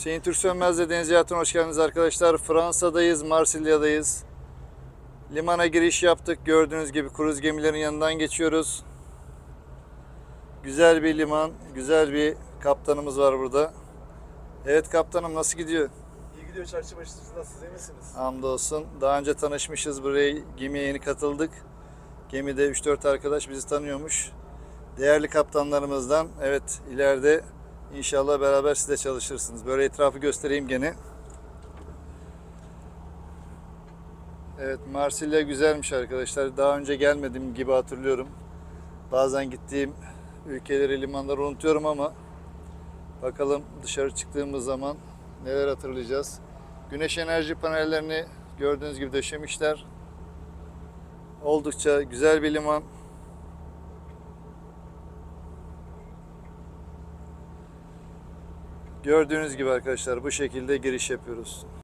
Hüseyin Türk Sönmez'le Deniz Hayatı'na hoş geldiniz arkadaşlar. Fransa'dayız, Marsilya'dayız. Limana giriş yaptık. Gördüğünüz gibi kruz gemilerin yanından geçiyoruz. Güzel bir liman, güzel bir kaptanımız var burada. Evet kaptanım nasıl gidiyor? İyi gidiyor çarşı başı siz nasılsınız iyi misiniz? Hamdolsun. Daha önce tanışmışız. Buraya gemiye yeni katıldık. Gemide 3-4 arkadaş bizi tanıyormuş. Değerli kaptanlarımızdan evet ileride inşallah beraber siz de çalışırsınız. Böyle etrafı göstereyim gene. Evet Marsilya güzelmiş arkadaşlar. Daha önce gelmedim gibi hatırlıyorum. Bazen gittiğim ülkeleri, limanları unutuyorum ama bakalım dışarı çıktığımız zaman neler hatırlayacağız. Güneş enerji panellerini gördüğünüz gibi döşemişler. Oldukça güzel bir liman. Gördüğünüz gibi arkadaşlar bu şekilde giriş yapıyoruz.